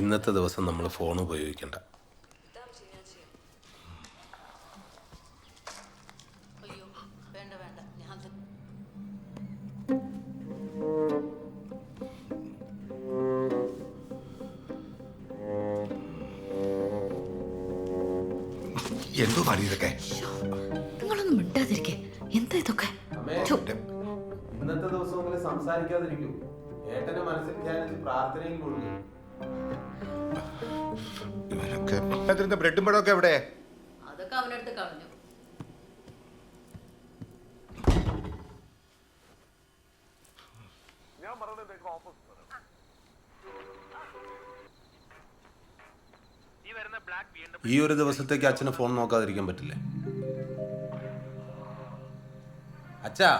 ഇന്നത്തെ ദിവസം നമ്മൾ ഫോൺ ഉപയോഗിക്കണ്ട. അയ്യോ വേണ്ട വേണ്ട ഞാൻ തന്നെ എന്തോ പണി ഇതൊക്കെ? നിങ്ങളൊന്നും മിണ്ടാതിരിക്കേ. എന്താ ഇതൊക്കെ? ഇന്നത്തെ ദിവസം സംസാരിക്കാതിരിക്കും സംസാരിക്കാതിരിക്കൂ. ഏട്ടന്റെ മനസ്സിൽ ധ്യാനിച്ച് പ്രാർത്ഥനയിൽ കൊള്ളുന്നു ഇവരൊക്കെ അതിന്റെ ബ്രെഡും പഴമൊക്കെ എവിടെ? അതൊക്കെ അവനടുത്ത് കളഞ്ഞു. ഈ ഒരു ദിവസത്തേക്ക് അച്ഛന് ഫോൺ നോക്കാതിരിക്കാൻ പറ്റില്ലേ? അച്ഛാ.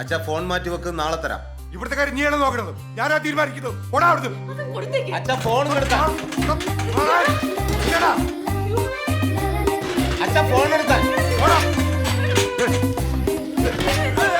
അച്ഛാ ഫോൺ മാറ്റി വെക്ക് നാളെ തരാം ഇവിടുത്തെ കാര്യം നീയാണ് നോക്കണത് ഞാനാ തീരുമാനിക്കുന്നത് ഓടാ അവിടുന്ന് അത് കൊടുത്തേക്ക് അച്ഛാ ഫോൺ ഇല്ലടാ. അച്ഛാ ഫോൺ ഓടാ. ഈശ്വരാ.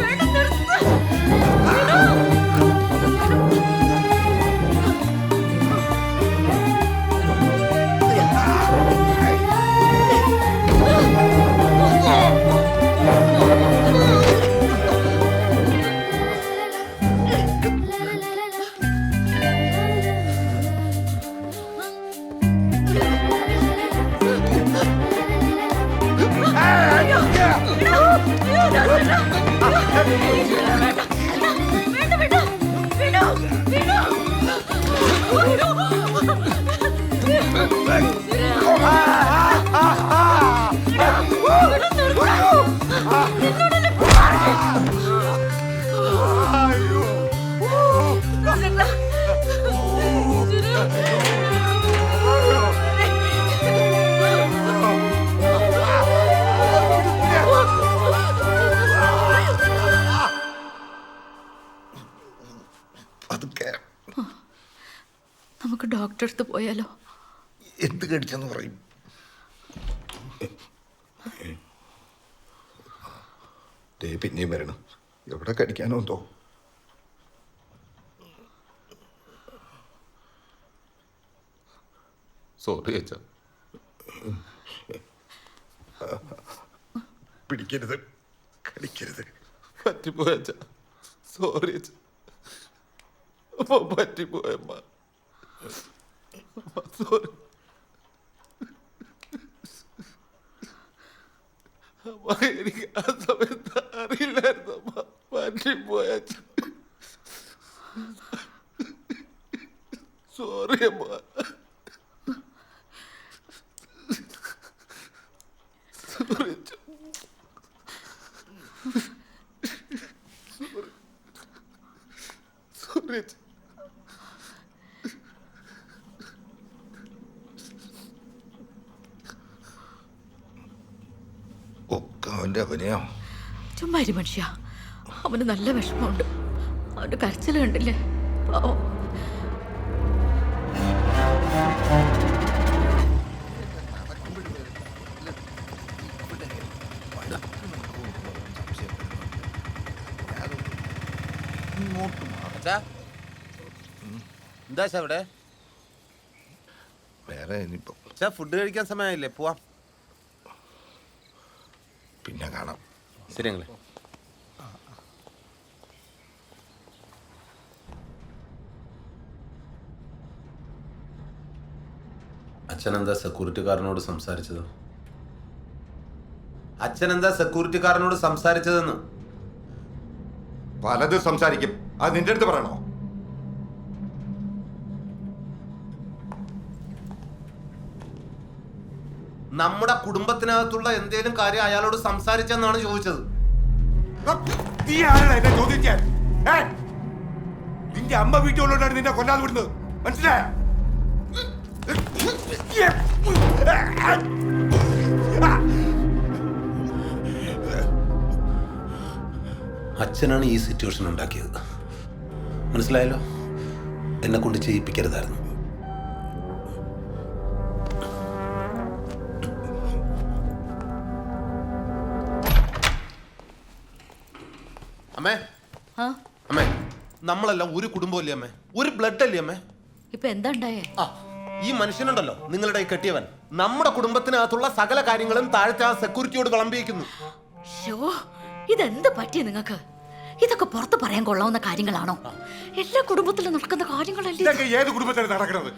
Vernon arasında. നമുക്ക് ഡോക്ടറെ അടുത്ത് പോയാലോ? എന്ത് കടിച്ചെന്ന് പറയും. ദേ പിന്നെയും വരണം. എവിടെ കടിക്കാനോ എന്തോ. സോറി അച്ഛ. പിടിക്കരുത്. കടിക്കരുത്. പറ്റിപ്പോ അച്ഛ. സോറി അച്ഛാ. അപ്പൊ പറ്റിപ്പോയമ്മ സോറി അമ്മ എനിക്ക് ആ സമയത്ത് അറിയില്ലായിരുന്നു അമ്മ പറ്റിപ്പോയ അച്ഛാ സോറി അമ്മ സോറി അച്ഛാ സോറി അച്ഛാ ഒക്കെ അവന്റെ അവനെയോ ചുമ്മാ ഇരി മനുഷ്യ. അവന് നല്ല വിഷമമുണ്ട്. അവന്റെ കരച്ചിൽ കണ്ടില്ലേ? പാവം. എന്താ അവിടെ? വേറെ ഇനിയിപ്പോ. അച്ഛാ ഫുഡ് കഴിക്കാൻ സമയമായില്ലേ? പോവാം. പിന്നെ കാണാം. ശരി ഞങ്ങളെ അച്ഛനെന്താ സെക്യൂരിറ്റിക്കാരനോട് സംസാരിച്ചത്? അച്ഛനെന്താ സെക്യൂരിറ്റിക്കാരനോട് സംസാരിച്ചതെന്ന്? പലതും സംസാരിക്കും. അത് നിന്റെ അടുത്ത് പറയണോ? നമ്മുടെ കുടുംബത്തിനകത്തുള്ള എന്തേലും കാര്യം അയാളോട് സംസാരിച്ചെന്നാണ് ചോദിച്ചത്. നീ ആരാണ് എന്നെ ചോദിക്കാൻ? നിന്റെ അമ്മ വീട്ടിലുള്ളതാണ് നിന്നെ കൊല്ലാതെ വിടുന്നത്. മനസ്സിലായ? അച്ഛനാണ് ഈ സിറ്റുവേഷൻ ഉണ്ടാക്കിയത്. മനസ്സിലായല്ലോ? എന്നെ കൊണ്ട് ചെയ്യിപ്പിക്കരുതായിരുന്നു. അമ്മേ. ആ? അമ്മേ നമ്മളെല്ലാം ഒരു കുടുംബമല്ലേ അമ്മേ? ഒരു ബ്ലഡ് അല്ലേ അമ്മേ? ഇപ്പൊ എന്താ ഉണ്ടായേ? ആ ഈ മനുഷ്യനുണ്ടല്ലോ നിങ്ങളുടെ ഈ കെട്ടിയവൻ. നമ്മുടെ കുടുംബത്തിനകത്തുള്ള സകല കാര്യങ്ങളും താഴത്തെ ആ സെക്യൂരിറ്റിയോട് വിളമ്പിയിരിക്കുന്നു ഷോ ഇതെന്ത് പറ്റിയ നിങ്ങക്ക് ഇതൊക്കെ പുറത്ത് പറയാൻ കൊള്ളാവുന്ന കാര്യങ്ങളാണോ? എല്ലാ കുടുംബത്തിലും നടക്കുന്ന കാര്യങ്ങളല്ലേ ഇതൊക്കെ ഏത് കുടുംബത്തിലാണ് നടക്കുന്നത്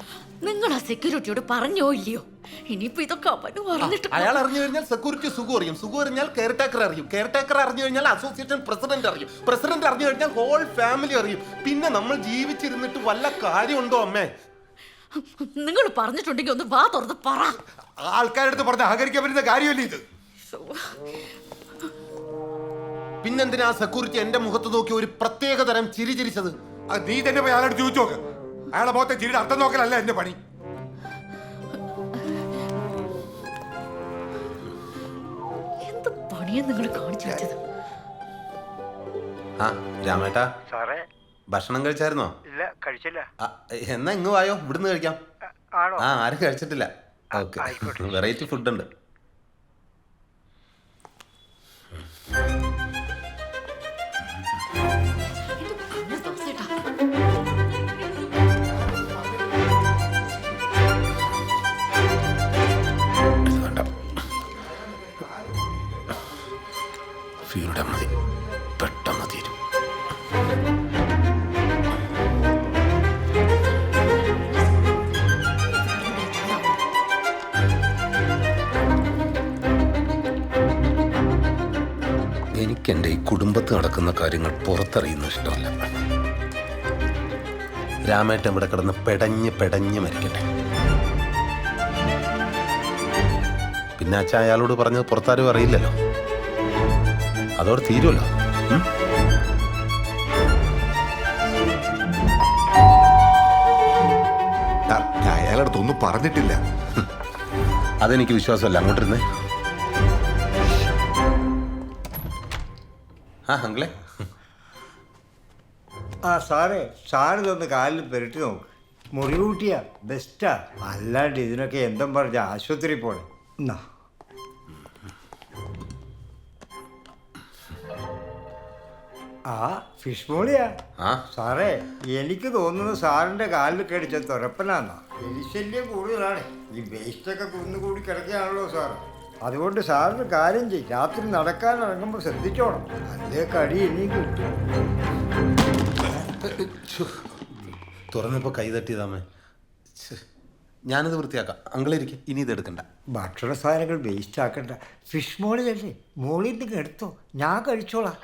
നിങ്ങൾ ആ സെക്യൂരിറ്റിയോട് പറഞ്ഞോ ഇല്ലയോ? ഇനിയിപ്പോ ഇതൊക്കെ അവന് പറഞ്ഞിട്ട് അയാൾ അറിഞ്ഞു കഴിഞ്ഞാൽ സെക്യൂരിറ്റി സുഖം അറിയും. സുഖം അറിഞ്ഞാൽ കെയർ ടേക്കർ അറിയും. കെയർ ടേക്കർ അറിഞ്ഞു കഴിഞ്ഞാൽ അസോസിയേഷൻ പ്രസിഡന്റ് അറിയും. പ്രസിഡന്റ് അറിഞ്ഞു കഴിഞ്ഞാൽ ഹോൾ ഫാമിലി അറിയും. പിന്നെ നമ്മൾ ജീവിച്ചിരുന്നിട്ട് വല്ല കാര്യമുണ്ടോ അമ്മേ? നിങ്ങൾ പറഞ്ഞിട്ടുണ്ടെങ്കിൽ ഒന്ന് വാ തുറന്ന് പറ. ആൾക്കാരുടെ അടുത്ത് പറഞ്ഞ് അഹകരിക്കാൻ പറ്റുന്ന കാര്യമല്ലേ ഇത്. പിന്നെന്തിനാ സെക്യൂരിറ്റി എന്റെ മുഖത്ത് നോക്കി ഒരു പ്രത്യേക തരം ചിരി ചിരിച്ചത്? അത് നീ തന്നെ പോയി അയാളോട് ചോദിച്ചു നോക്ക്. അയാളെ മുഖത്തെ ചിരിയുടെ അർത്ഥം നോക്കലല്ല എന്റെ പണി. എന്ത് പണിയാ നിങ്ങൾ കാണിച്ചു വെച്ചത്? ആ രാമേട്ടാ. സാറേ. ഭക്ഷണം കഴിച്ചായിരുന്നോ? ഇല്ല കഴിച്ചില്ല. ആ, എന്നാ ഇങ്ങ് വായോ? ഇവിടുന്ന് കഴിക്കാം. ആണോ? ആ ആരും കഴിച്ചിട്ടില്ല. ഓക്കെ. വെറൈറ്റി ഫുഡ് ഉണ്ട് എനിക്ക് എന്റെ ഈ കുടുംബത്ത് നടക്കുന്ന കാര്യങ്ങൾ പുറത്തറിയുന്ന ഇഷ്ടമല്ല. രാമേട്ടൻ ഇവിടെ കിടന്ന് പെടഞ്ഞ് പെടഞ്ഞ് മരിക്കട്ടെ. പിന്നെ അച്ഛൻ അയാളോട് പറഞ്ഞത് പുറത്താരും അറിയില്ലല്ലോ. അതോടെ തീരുമല്ലോ അയാളടുത്തൊന്നും പറഞ്ഞിട്ടില്ല. അതെനിക്ക് വിശ്വാസമല്ല. അങ്ങോട്ടിരുന്നേ. ആ അങ്കിളെ. ആ സാറെ സാറിതൊന്ന് കാലിൽ പെരട്ടി നോക്ക്. മുറി കൂട്ടിയാ ബെസ്റ്റാ. അല്ലാണ്ട് ഇതിനൊക്കെ എന്തും പറഞ്ഞ ആശുപത്രി പോലെ എന്നാ ആ ഫിഷ് മോളിയാ. ആ. സാറേ എനിക്ക് തോന്നുന്നത് സാറിന്റെ കാലിൽ കടിച്ച തുറപ്പനാന്നാ എലിശല്യം കൂടുതലാണ്. ഈ വേസ്റ്റൊക്കെ കുന്നുകൂടി കിടക്കുകയാണല്ലോ സാർ അതുകൊണ്ട് സാറിന് കാര്യം ചെയ്യും രാത്രി നടക്കാൻ ഇറങ്ങുമ്പോൾ ശ്രദ്ധിച്ചോണം. അല്ലേ കടി എനിക്ക് കിട്ടും തുറന്നപ്പോൾ കൈ തട്ടിയതാമേ. ഞാനത് ഞാനിത് വൃത്തിയാക്കാം. അങ്കിളിരിക്കും ഇനി ഇത് എടുക്കണ്ട. ഭക്ഷണ സാധനങ്ങൾ വേസ്റ്റ് ആക്കണ്ട. ഫിഷ് മോളിലല്ലേ മോളിൽ നിന്ന് എടുത്തോ ഞാൻ കഴിച്ചോളാം.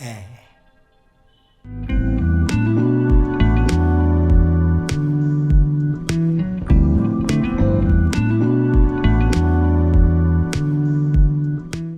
ഏ.